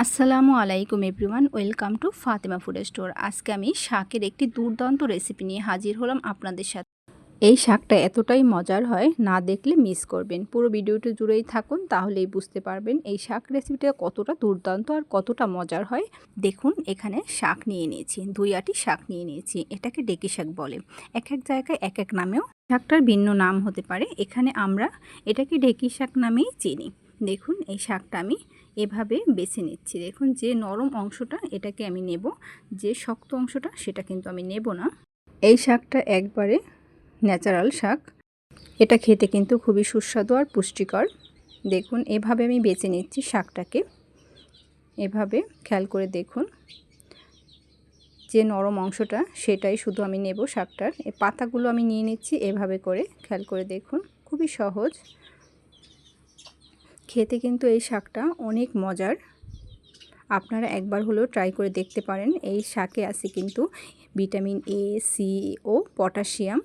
আসসালামু আলাইকুম everyone, welcome to Fatema food store. আজকে আমি শাকের একটি দুর্দান্ত রেসিপি নিয়ে হাজির হলাম আপনাদের সাথে। এই শাকটা এতটাই মজার হয়, না দেখলে মিস করবেন। পুরো ভিডিওটি জুড়েই থাকুন, তাহলেই বুঝতে পারবেন এই শাক রেসিপিটা কতটা দুর্দান্ত আর কতটা মজার হয়। দেখুন, এখানে শাক নিয়ে নিয়েছি, দুই আটি শাক নিয়ে নিয়েছি, এটাকে ডেকি শাক বলে। এক এক জায়গায় এক এক নামেও শাকটার ভিন্ন নাম হতে পারে। এখানে আমরা এটাকে ঢেকি শাক নামেই চিনি। দেখুন, এই শাকটা আমি এভাবে বেছে নিচ্ছি। দেখুন, যে নরম অংশটা এটাকে আমি নেব, যে শক্ত অংশটা সেটা কিন্তু আমি নেব না। এই শাকটা একবারে ন্যাচারাল শাক। এটা খেতে কিন্তু খুবই সুস্বাদু আর পুষ্টিকর। দেখুন, এভাবে আমি বেছে নিচ্ছি শাকটাকে। এভাবে খেয়াল করে দেখুন, যে নরম অংশটা সেটাই শুধু আমি নেব শাকটার। এই পাতাগুলো আমি নিয়ে নিচ্ছি এভাবে করে। খেয়াল করে দেখুন, খুবই সহজ। খেতে কিন্তু এই শাকটা অনেক মজার। আপনারা একবার হলেও ট্রাই করে দেখতে পারেন। এই শাকে আছে কিন্তু ভিটামিন এ সি ও পটাশিয়াম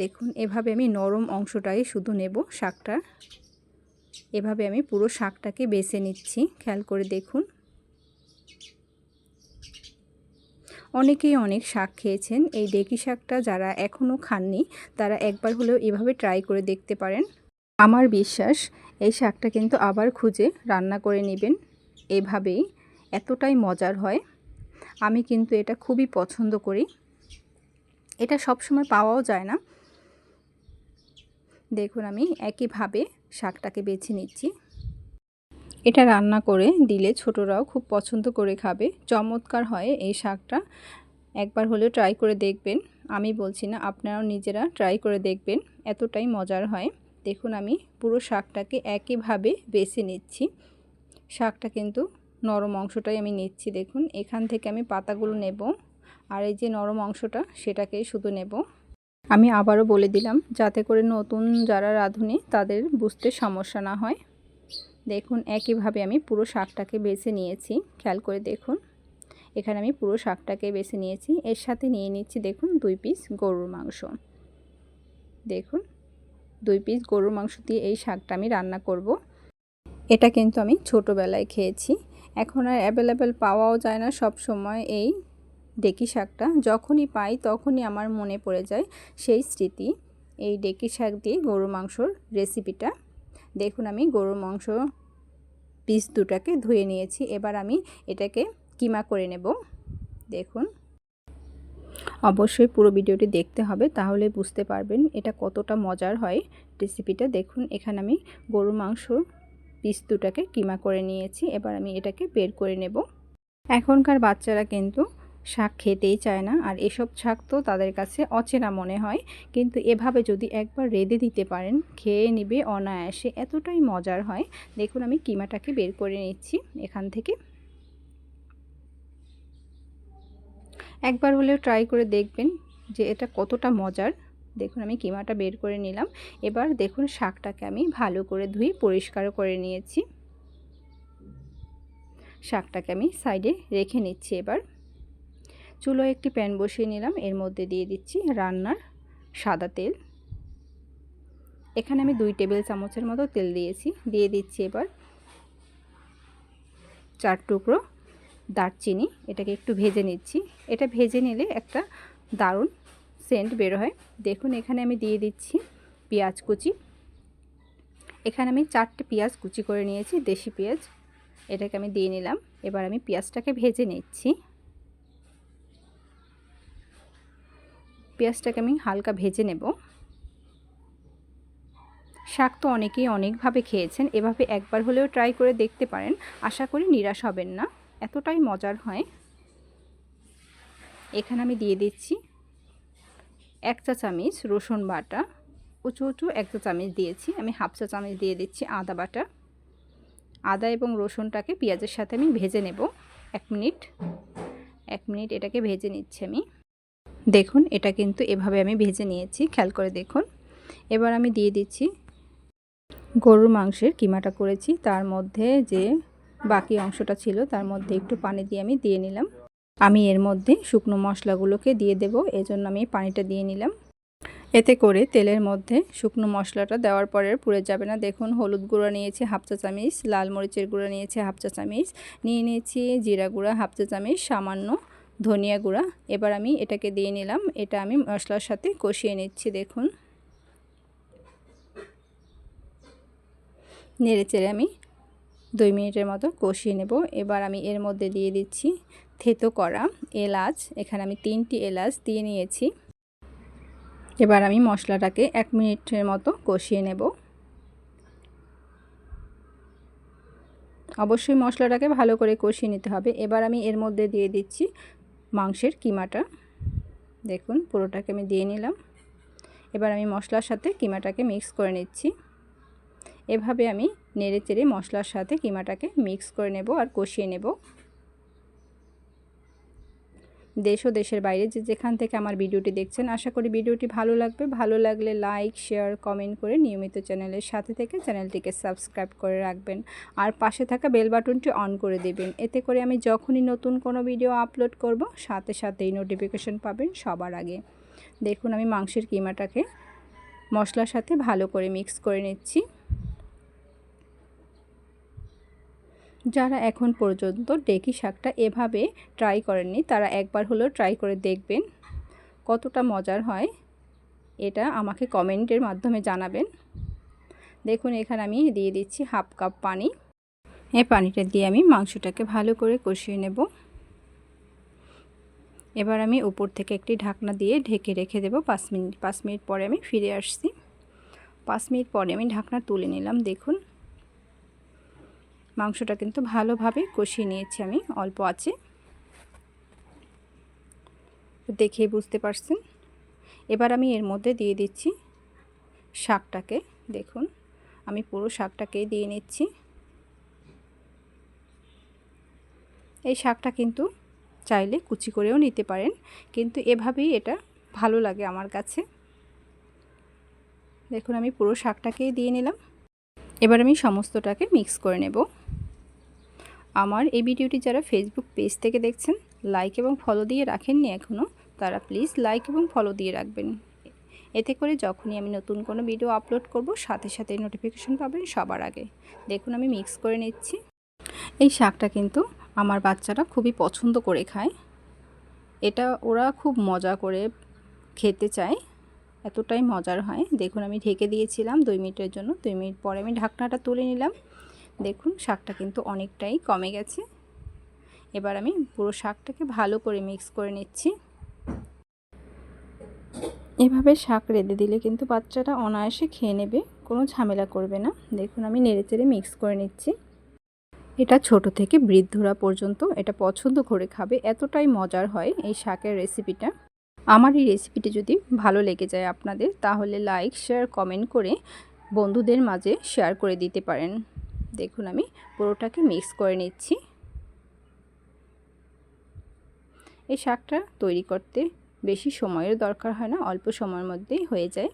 দেখুন, এভাবে আমি নরম অংশটাই শুধু নেব শাকটা। এভাবে আমি পুরো শাকটাকে বেছে নিচ্ছি, খেয়াল করে দেখুন। অনেকেই অনেক শাক খেয়েছেন। এই ডেকি শাকটা যারা এখনও খাননি, তারা একবার হলেও এভাবে ট্রাই করে দেখতে পারেন। আমার বিশ্বাস এই শাকটা কিন্তু আবার খুঁজে রান্না করে নেবেন। এভাবেই এতটাই মজার হয়। আমি কিন্তু এটা খুবই পছন্দ করি। এটা সব সময় পাওয়াও যায় না। দেখুন আমি একইভাবে শাকটাকে বেছে নিচ্ছি। এটা রান্না করে দিলে ছোটরাও খুব পছন্দ করে খাবে। চমৎকার হয় এই শাকটা। একবার হলেও ট্রাই করে দেখবেন। আমি বলছি না, আপনারাও নিজেরা ট্রাই করে দেখবেন। এতটাই মজার হয়। দেখুন আমি পুরো শাকটাকে একইভাবে বেছে নিচ্ছি। শাকটা কিন্তু নরম অংশটাই আমি নিচ্ছি, দেখুন। এখান থেকে আমি পাতাগুলো নেব আর এই যে নরম অংশটা সেটাকেই শুধু নেব। আমি আবারও বলে দিলাম, যাতে করে নতুন যারা রাঁধুনি তাদের বুঝতে সমস্যা না হয়। দেখুন, একইভাবে আমি পুরো শাকটাকে বেছে নিয়েছি। খেয়াল করে দেখুন, এখানে আমি পুরো শাকটাকে বেছে নিয়েছি। এর সাথে নিয়ে নিচ্ছি, দেখুন, দুই পিস গরুর মাংস। দেখুন দুই পিস গরুর মাংস দিয়ে এই শাকটা আমি রান্না করব। এটা কিন্তু আমি ছোটোবেলায় খেয়েছি। এখন আর অ্যাভেলেবেল পাওয়াও যায় না সব সময় এই ডেকি শাকটা। যখনই পাই তখনই আমার মনে পড়ে যায় সেই স্মৃতি। এই ডেকি শাক দিয়ে গরুর মাংসর রেসিপিটা দেখুন আমি গরুর মাংস পিস দুটাকে ধুয়ে নিয়েছি। এবার আমি এটাকে কিমা করে নেব। দেখুন। অবশ্যই পুরো ভিডিওটি দেখতে হবে, তাহলে বুঝতে পারবেন এটা কতটা মজার হয়। রেসিপিটা দেখুন, এখানে আমি গরু মাংস পিস দুটাকে কিমা করে নিয়েছি, এবার আমি এটাকে বের করে নেব। এখনকার বাচ্চারা কিন্তু শাক খেতেই চায় না, আর এসব শাক তো তাদের কাছে অচেনা মনে হয়, কিন্তু এভাবে যদি একবার রেঁধে দিতে পারেন, খেয়ে নিবে অনায়াসে, এতটাই মজার হয়। দেখুন, আমি কিমাটাকে বের করে নিচ্ছি, এখান থেকে। একবার হলেও ট্রাই করে দেখবেন যে এটা কতটা মজার। দেখুন, আমি কিমাটা বের করে নিলাম। এবার দেখুন, শাকটাকে আমি ভালো করে ধুয়ে পরিষ্কার করে নিয়েছি। শাকটাকে আমি সাইডে রেখে নিচ্ছি এবার। চুলো একটি প্যান বসিয়ে নিলাম। এর মধ্যে দিয়ে দিচ্ছি রান্নার সাদা তেল। এখানে আমি দুই টেবিল চামচের মতো তেল দিয়েছি। দিয়ে দিচ্ছি এবার চার টুকরো দারচিনি, এটাকে একটু ভেজে নিচ্ছি। এটা ভেজে নিলে একটা দারুণ সেন্ট বের হয়। দেখুন, এখানে আমি দিয়ে দিচ্ছি পেঁয়াজ কুচি। এখানে আমি চারটে পেঁয়াজ কুচি করে নিয়েছি, দেশি পেঁয়াজ। এটাকে আমি দিয়ে নিলাম। এবার আমি পেঁয়াজটাকে ভেজে নিচ্ছি। পেঁয়াজটাকে আমি হালকা ভেজে নেব। শাক তো অনেকেই অনেকভাবে খেয়েছেন, এভাবে একবার হলেও ট্রাই করে দেখতে পারেন। আশা করি নিরাশ হবেন না। এতটাই মজার হয়। এখানে আমি দিয়ে দিচ্ছি এক চা চামচ রসুন বাটা। উঁচু উঁচু এক চা চামচ দিয়েছি। আমি হাফ চা চামচ দিয়ে দিচ্ছি আদা বাটা। আদা এবং রসুনটাকে পেঁয়াজের সাথে আমি ভেজে নেব এক মিনিট। এক মিনিট এটাকে ভেজে নিচ্ছি আমি। দেখুন, এটা কিন্তু এভাবে আমি ভেজে নিয়েছি। খেয়াল করে দেখুন। এবার আমি দিয়ে দিচ্ছি গরুর মাংসের কিমাটা করেছি। তার মধ্যে যে বাকি অংশটা ছিল, তার মধ্যে একটু পানি দিয়ে আমি দিয়ে নিলাম। আমি এর মধ্যে শুকনো মশলাগুলোকে দিয়ে দেব, এজন্য আমি পানিটা দিয়ে নিলাম। এতে করে তেলের মধ্যে শুকনো মশলাটা দেওয়ার পরে পুড়ে যাবে না। দেখুন, হলুদ গুঁড়া নিয়েছি হাফ চা চামিচ, লাল মরিচের গুঁড়া নিয়েছি হাফ চা চামিচ, নিয়ে নিয়েছি জিরা গুঁড়া হাফ চা চামিচ, সামান্য ধনিয়া গুঁড়া। এবার আমি এটাকে দিয়ে নিলাম, এটা আমি মশলার সাথে কষিয়ে নিচ্ছি, দেখুন। নেড়ে চেড়ে আমি দুই মিনিটের মতো কষিয়ে নেব। এবার আমি এর মধ্যে দিয়ে দিচ্ছি থেতো করা এলাচ। এখানে আমি তিনটি এলাচ দিয়ে নিয়েছি। এবার আমি মশলাটাকে এক মিনিটের মতো কষিয়ে নেব। অবশ্যই মশলাটাকে ভালো করে কষিয়ে নিতে হবে। এবার আমি এর মধ্যে দিয়ে দিচ্ছি মাংসের কিমাটা। দেখুন পুরোটাকে আমি দিয়ে নিলাম। এবার আমি মশলার সাথে কিমাটাকে মিক্স করে নিচ্ছি। এভাবে আমি নেড়ে চেড়ে মশলার সাথে কিমাটাকে মিক্স করে নেব আর কষিয়ে নেব। দেশ ও দেশের বাইরে যে যেখান থেকে আমার ভিডিওটি দেখছেন, আশা করি ভিডিওটি ভালো লাগবে। ভালো লাগলে লাইক, শেয়ার, কমেন্ট করে নিয়মিত চ্যানেলের সাথে থেকে চ্যানেলটিকে সাবস্ক্রাইব করে রাখবেন। আর পাশে থাকা বেল বাটনটি অন করে দেবেন। এতে করে আমি যখনই নতুন কোনো ভিডিও আপলোড করব, সাথে সাথেই নোটিফিকেশন পাবেন সবার আগে। দেখুন, আমি মাংসের কিমাটাকে মশলার সাথে ভালো করে মিক্স করে নিচ্ছি। যারা এখন পর্যন্ত ডেকি শাকটা এভাবে ট্রাই করেননি, তারা একবার হলেও ট্রাই করে দেখবেন। কতটা মজার হয়, এটা আমাকে কমেন্টের মাধ্যমে জানাবেন। দেখুন, এখানে আমি দিয়ে দিচ্ছি হাফ কাপ পানি। এই পানিটা দিয়ে আমি মাংসটাকে ভালো করে কষিয়ে নেব। এবার আমি উপর থেকে একটি ঢাকনা দিয়ে ঢেকে রেখে দেব। পাঁচ মিনিট পাঁচ মিনিট পরে আমি ফিরে আসছি। পাঁচ মিনিট পরে আমি ঢাকনা তুলে নিলাম, দেখুন। মাংসটা কিন্তু ভালোভাবে কষিয়ে নিয়েছি আমি, অল্প আছে। দেখেই বুঝতে পারছেন? এবার আমি এর মধ্যে দিয়ে দিচ্ছি শাকটাকে, দেখুন, আমি পুরো শাকটাকেই দিয়ে নিচ্ছি। এই শাকটা কিন্তু চাইলে কুচি করেও নিতে পারেন, কিন্তু এভাবেই এটা ভালো লাগে আমার কাছে। দেখুন, আমি পুরো শাকটাকেই দিয়ে নিলাম। এবার আমি সমস্তটাকে মিক্স করে নেব। আমার এই ভিডিওটি যারা ফেসবুক পেজ থেকে দেখছেন লাইক এবং ফলো দিয়ে রাখেননি এখনও তারা প্লিজ লাইক এবং ফলো দিয়ে রাখবেন। এতে করে যখনই আমি নতুন কোনো ভিডিও আপলোড করব, সাথে সাথে নোটিফিকেশন পাবেন সবার আগে। দেখুন, আমি মিক্স করে নিচ্ছি। এই শাকটা কিন্তু আমার বাচ্চারা খুবই পছন্দ করে খায়। এটা ওরা খুব মজা করে খেতে চায়। এতটাই মজার হয়। দেখুন, আমি ঢেকে দিয়েছিলাম দুই মিনিটের জন্য। দুই মিনিট পরে আমি ঢাকনাটা তুলে নিলাম। দেখুন, শাকটা কিন্তু অনেকটাই কমে গেছে। এবার আমি পুরো শাকটাকে ভালো করে মিক্স করে নিচ্ছি। এভাবে শাক রেঁধে দিলে কিন্তু বাচ্চাটা অনায়াসে খেয়ে নেবে, কোনো ঝামেলা করবে না। দেখুন, আমি নেড়ে চেড়ে মিক্স করে নিচ্ছি। এটা ছোট থেকে বৃদ্ধরা পর্যন্ত, এটা পছন্দ করে খাবে, এতটাই মজার হয় এই শাকের রেসিপিটা আমার এই রেসিপিটি যদি ভালো লেগে যায় আপনাদের, তাহলে লাইক শেয়ার কমেন্ট করে বন্ধুদের মাঝে শেয়ার করে দিতে পারেন। দেখুন আমি পুরোটাকে মিক্স করে নিচ্ছি। এই শাকটা তৈরি করতে বেশি সময়ের দরকার হয় না, অল্প সময়ের মধ্যেই হয়ে যায়।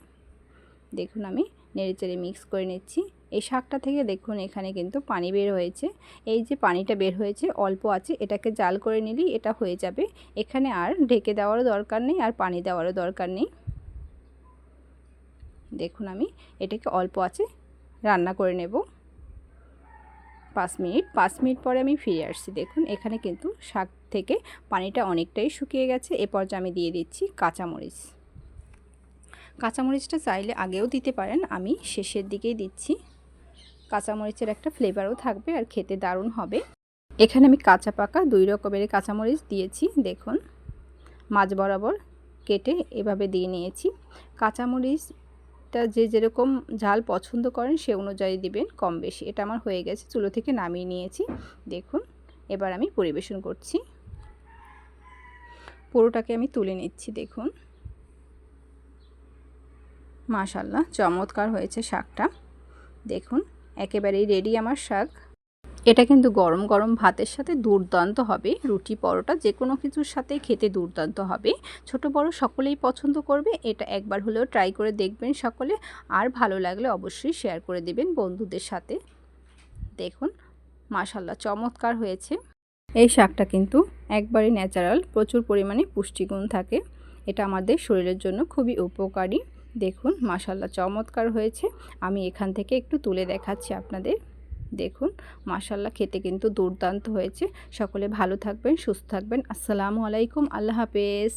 দেখুন আমি নেড়ে চেড়ে মিক্স করে নিচ্ছি। এই শাকটা থেকে দেখুন এখানে কিন্তু পানি বের হয়েছে। এই যে পানিটা বের হয়েছে, অল্প আছে, এটাকে জাল করে নিলেই এটা হয়ে যাবে। এখানে আর ঢেকে দেওয়ারও দরকার নেই, আর পানি দেওয়ারও দরকার নেই। দেখুন আমি এটাকে অল্প আছে রান্না করে নেব। পাঁচ মিনিট পাঁচ মিনিট পরে আমি ফিরে আসছি। দেখুন, এখানে কিন্তু শাক থেকে পানিটা অনেকটাই শুকিয়ে গেছে। এ পর্যায়ে আমি দিয়ে দিচ্ছি কাঁচামরিচ। কাঁচামরিচটা চাইলে আগেও দিতে পারেন। আমি শেষের দিকেই দিচ্ছি। কাঁচামরিচের একটা ফ্লেভারও থাকবে আর খেতে দারুণ হবে। এখানে আমি কাঁচা পাকা দুই রকমের কাঁচামরিচ দিয়েছি। দেখুন মাছ বরাবর কেটে এভাবে দিয়ে নিয়েছি। কাঁচামরিচ এটা যে যেরকম ঝাল পছন্দ করেন সে অনুযায়ী দিবেন কম বেশি। এটা আমার হয়ে গেছে, চুলো থেকে নামিয়ে নিয়েছি। দেখুন, এবার আমি পরিবেশন করছি। পুরোটাকে আমি তুলে নিচ্ছি, দেখুন। মাশাল্লাহ চমৎকার হয়েছে শাকটা। দেখুন, একেবারেই রেডি আমার শাক। এটা কিন্তু গরম গরম ভাতের সাথে দুর্দান্ত হবে। রুটি পরোটা যে কোনো কিছুর সাথে খেতে দুর্দান্ত হবে। ছোট বড় সকলেই পছন্দ করবে, এটা একবার হলেও ট্রাই করে দেখবেন সকলে। আর ভালো লাগলে অবশ্যই শেয়ার করে দেবেন বন্ধুদের সাথে। দেখুন মাশাল্লাহ চমৎকার হয়েছে। এই শাকটা কিন্তু একবারই ন্যাচারাল প্রচুর পরিমাণে পুষ্টিগুণ থাকে। এটা আমাদের শরীরের জন্য খুবই উপকারী। দেখুন মাসাল্লাহ চমৎকার হয়েছে। আমি এখান থেকে একটু তুলে দেখাচ্ছি আপনাদের। দেখুন মাশাল্লাহ খেতে কিন্তু দুর্দান্ত হয়েছে। সকলে ভালো থাকবেন, সুস্থ থাকবেন। আসসালামু আলাইকুম, আল্লাহ হাফেজ।